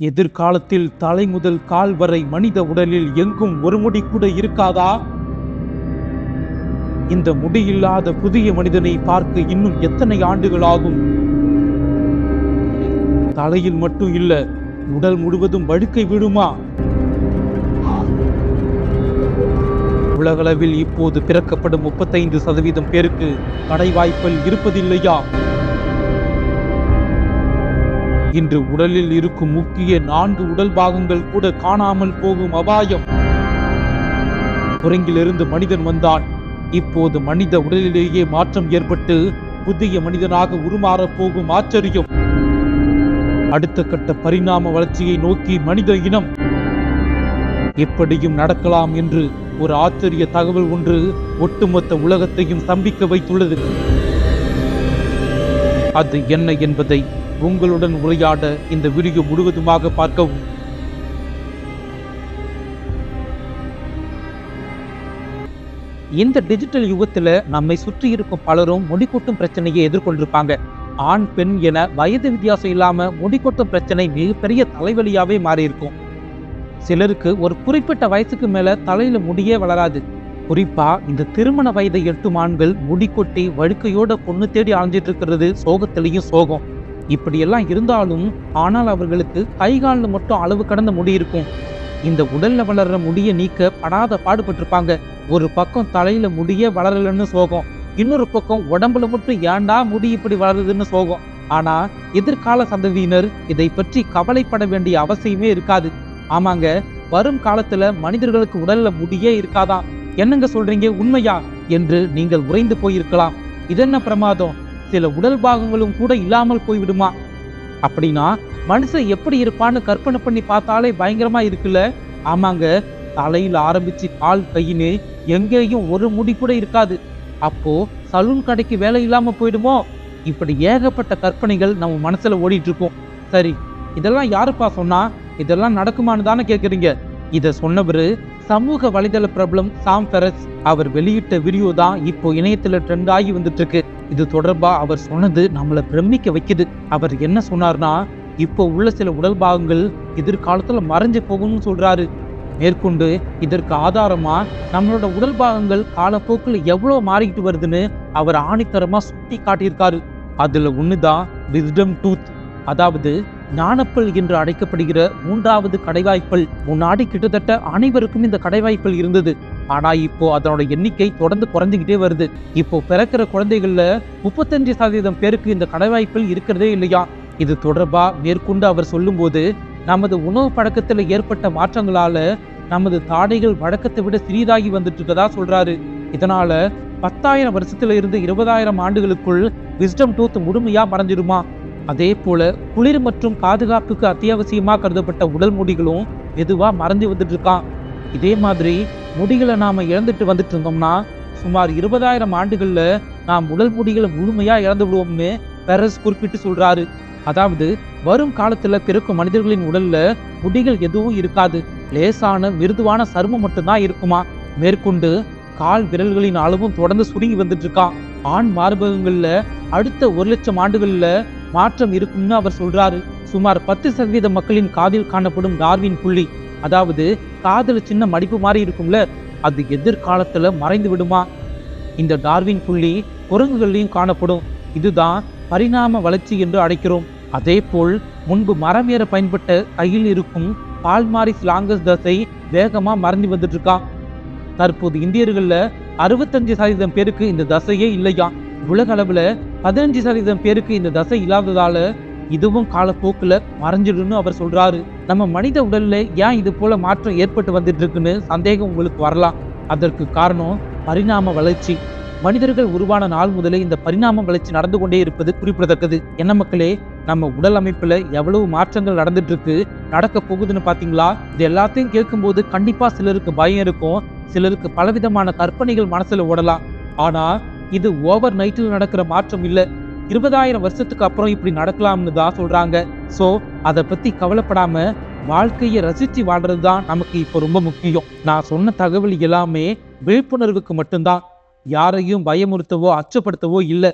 எதிர்காலத்தில் தலை முதல் கால் வரை மனித உடலில் எங்கும் ஒரு முடி கூட இருக்காதா? இந்த முடியில்லாத புதிய மனிதனை பார்க்க இன்னும் எத்தனை ஆண்டுகள் ஆகும்? தலையில் மட்டும் இல்ல உடல் முழுவதும் வழுக்கை விடுமா? உலகளவில் இப்போது பிறக்கப்படும் முப்பத்தைந்து சதவீதம் பேருக்கு கடை வாய்ப்பில் இருப்பதில்லையா? இன்று உடலில் இருக்கும் முக்கிய நான்கு உடல் பாகங்கள் கூட காணாமல் போகும் அபாயம். குரங்கிலிருந்து மனிதன் வந்தான். இப்போது மனித உடலிலேயே மாற்றம் ஏற்பட்டு புதிய மனிதனாக உருமாறப் போகும் ஆச்சரியம். அடுத்த கட்ட பரிணாம வளர்ச்சியை நோக்கி மனித இனம். எப்படியும் நடக்கலாம் என்று ஒரு ஆச்சரிய தகவல் ஒன்று ஒட்டுமொத்த உலகத்தையும் ஸ்தம்பிக்க வைத்துள்ளது. அது என்ன என்பதை உங்களுடன் உரையாட இந்த வீடியோ முழுவதுமாக பார்க்கவும். இந்த டிஜிட்டல் யுகத்தில் நம்மை சுற்றி இருக்கும் பலரும் முடிக்கொட்டும் பிரச்சனையை எதிர்கொண்டிருப்பாங்க. ஆண் பெண் என வயது வித்தியாசம் இல்லாம முடிக்கொட்டும் பிரச்சனை மிகப்பெரிய தலைவலியாவே மாறியிருக்கும். சிலருக்கு ஒரு குறிப்பிட்ட வயசுக்கு மேல தலையில முடியே வளராது. குறிப்பா இந்த திருமண வயதை எட்டும் ஆண்கள் முடி கொட்டி வழுக்கையோட பொண்ணு தேடி அலைஞ்சிட்டு இருக்கிறது சோகத்திலையும் சோகம். இப்படியெல்லாம் இருந்தாலும் ஆனால் அவர்களுக்கு கை காலில் மட்டும் அளவு கடந்த முடி இருக்கும். இந்த உடல்ல வளர்ற முடியை நீக்க படாத பாடுபட்டிருப்பாங்க. ஒரு பக்கம் தலையில முடியே வளரலன்னு சோகம். இன்னொரு பக்கம் உடம்புல மட்டும் ஏன்டா முடி இப்படி வளருதுன்னு சோகம். ஆனா எதிர்கால சந்ததியினர் இதை பற்றி கவலைப்பட வேண்டிய அவசியமே இருக்காது. ஆமாங்க வரும் காலத்துல மனிதர்களுக்கு உடல்ல முடியே இருக்காதான் என்னங்க சொல்றீங்க உண்மையா? என்று நீங்கள் உறைந்து போயிருக்கலாம். இதென்ன பிரமாதம்? சில உடல் பாகங்களும் கூட இல்லாமல் போய்விடுமா? அப்படின்னா மனுஷன் எப்படி இருப்பான்னு கற்பனை பண்ணி பார்த்தாலே பயங்கரமா இருக்குல்ல? ஆமாங்க தலையில் ஆரம்பிச்சு கால் கையின்னு எங்கேயும் ஒரு முடி கூட இருக்காது. அப்போ சலூன் கடைக்கு வேலை இல்லாம போயிடுமோ? இப்படி ஏகப்பட்ட கற்பனைகள் நம்ம மனசுல ஓடிட்டு இருக்கும் சரி இதெல்லாம் யாருப்பா சொன்னா? இதெல்லாம் நடக்குமான்னு தானே கேட்குறீங்க இதை சொன்னவர் சமூக வலைதள பிரபலம் சாம் ஃபெரஸ். அவர் வெளியிட்ட வீடியோ தான் இப்போ இணையத்தில் ட்ரெண்ட் ஆகி வந்துட்டு இருக்கு இது தொடர்பாக அவர் சொன்னது நம்மளை பிரமிக்க வைக்குது. அவர் என்ன சொன்னார்னா இப்போ உள்ள சில உடல் பாகங்கள் எதிர்காலத்தில் மறைஞ்சு போகும்னு சொல்றாரு. மேற்கொண்டு இதற்கு ஆதாரமா நம்மளோட உடல் பாகங்கள் காலப்போக்கில் எவ்வளோ மாறிக்கிட்டு வருதுன்னு அவர் ஆணித்தரமா சுட்டி காட்டியிருக்காரு. அதுல ஒண்ணுதான் விஸ்டம் டூத் அதாவது ஞானப்பல் என்று அழைக்கப்படுகிற மூன்றாவது கடைவாய்ப்பல். முன்னாடி கிட்டத்தட்ட அனைவருக்கும் இந்த கடைவாய்ப்பல் இருந்தது. ஆனா இப்போ அதனோட எண்ணிக்கை தொடர்ந்து குறைஞ்சுக்கிட்டே வருது. இப்போ பிறக்கிற குழந்தைகள்ல முப்பத்தஞ்சு சதவீதம் பேருக்கு இந்த கடைவாய்ப்பல் இருக்கிறதே இல்லையா? இது தொடர்பா? மேற்கொண்டு அவர் சொல்லும்போது நமது உணவு பழக்கத்துல ஏற்பட்ட மாற்றங்களால நமது தாடைகள் வழக்கத்தை விட சிறிதாகி வந்துட்டு இருக்கதா சொல்றாரு. இதனால பத்தாயிரம் வருஷத்துல இருந்து இருபதாயிரம் ஆண்டுகளுக்குள் விஸ்டம் டூத் முழுமையா மறைஞ்சிருமா? அதே போல குளிர் மற்றும் பாதுகாப்புக்கு அத்தியாவசியமா கருதப்பட்ட உடல் முடிகளும் மெதுவா மறைஞ்சு வந்துட்டு இருக்கான் இதே மாதிரி முடிகளை நாம் இழந்துட்டு வந்துட்டு இருந்தோம்னா சுமார் இருபதாயிரம் ஆண்டுகளில் நாம் உடல் முடிகளை முழுமையாக இழந்து விடுவோம்னு பெரஸ் குறிப்பிட்டு சொல்கிறாரு அதாவது வரும் காலத்தில் பிறக்கும் மனிதர்களின் உடல்ல முடிகள் எதுவும் இருக்காது. லேசான மிருதுவான சருமம் மட்டும்தான் இருக்குமா? மேற்கொண்டு கால் விரல்களின் அளவும் தொடர்ந்து சுருங்கி வந்துட்டு இருக்கான் ஆண் மார்பகங்கள்ல அடுத்த ஒரு லட்சம் ஆண்டுகள்ல மாற்றம் இருக்கும்னு அவர் சொல்றாரு. சுமார் பத்து சதவீத மக்களின் காதில் காணப்படும் டார்வின் புள்ளி. அதாவது காதல் சின்ன மடிப்பு மாதிரி இருக்கும்ல அது எதிர்காலத்தில் மறைந்து விடுமா? இந்த டார்வின் புள்ளி குரங்குகள்லையும் காணப்படும். இதுதான் பரிணாம வளர்ச்சி என்று அழைக்கிறோம். அதே போல் முன்பு மரம் ஏற பயன்பட்ட கையில் இருக்கும் பால்மாரிஸ் லாங்கஸ் தசை வேகமாக மறைந்து வந்துட்டு இருக்கான் தற்போது இந்தியர்களில் அறுபத்தஞ்சு சதவீதம் பேருக்கு இந்த தசையே இல்லையா? உலக அளவில் பதினஞ்சு சதவீதம் பேருக்கு இந்த தசை இல்லாததால இதுவும் காலப்போக்கில் மறைஞ்சிடும்னு அவர் சொல்றாரு. நம்ம மனித உடல்ல ஏன் இது போல மாற்றம் ஏற்பட்டு வந்துட்டு இருக்குன்னு சந்தேகம் உங்களுக்கு வரலாம். அதற்கு காரணம் பரிணாம வளர்ச்சி. மனிதர்கள் உருவான நாள் முதலே இந்த பரிணாம வளர்ச்சி நடந்து கொண்டே இருப்பது குறிப்பிடத்தக்கது. என்ன மக்களே நம்ம உடல் அமைப்புல எவ்வளவு மாற்றங்கள் நடந்துட்டு இருக்கு நடக்க போகுதுன்னு பாத்தீங்களா? இது எல்லாத்தையும் கேட்கும்போது கண்டிப்பா சிலருக்கு பயம் இருக்கும். சிலருக்கு பலவிதமான கற்பனைகள் மனசுல ஓடலாம். ஆனா இது ஓவர் நைட்டில் நடக்கிற மாற்றம் இல்லை. இருபதாயிரம் வருஷத்துக்கு அப்புறம் இப்படி நடக்கலாம்னு தான் சொல்றாங்க. சோ அதை பத்தி கவலைப்படாம வாழ்க்கையை ரசித்து வாழ்றது தான் நமக்கு இப்போ ரொம்ப முக்கியம். நான் சொன்ன தகவல் எல்லாமே விழிப்புணர்வுக்கு மட்டும்தான். யாரையும் பயமுறுத்தவோ அச்சப்படுத்தவோ இல்லை.